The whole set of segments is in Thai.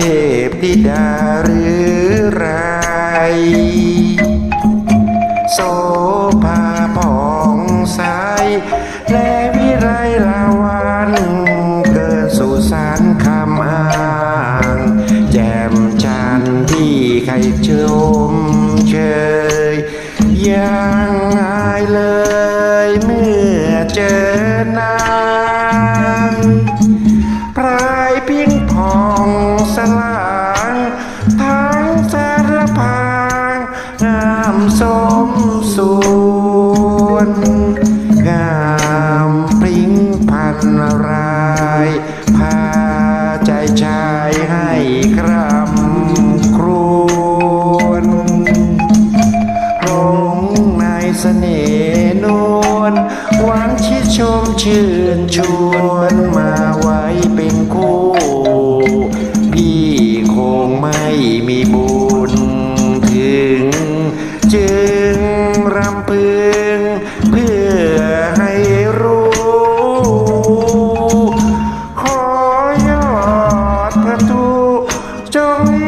พธิดาหรือไร โสภาผ่องใส และวิไรลาวันเกิดสุสานคำอ้าง แจ่มจันทร์ที่ใครชมเชยยังอายเลยเมื่อเจอนาง ส่วน งามพริ้งพันราย พาใจชายให้ครำครวญหลงในเสน่ห์นวลหวานชิดชมชื่นชวนมา จ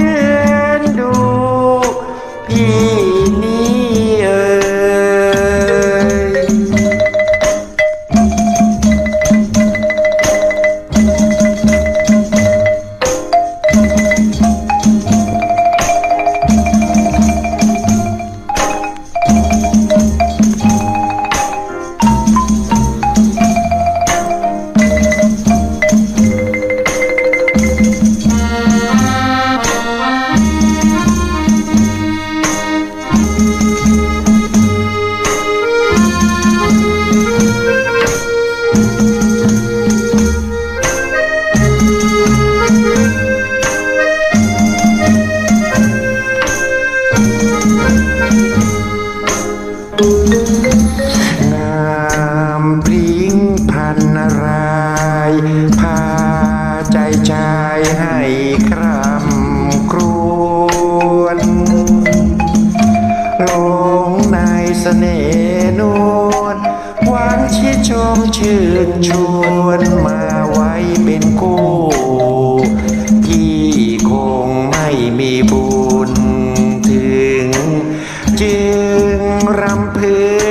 งามพริ้งพันรายพาใจชายให้ครำครวญหลงในเสน่ห์นวลหวานชิดชมชื่นชวนมาไว้เป็นคู่ งรำเพง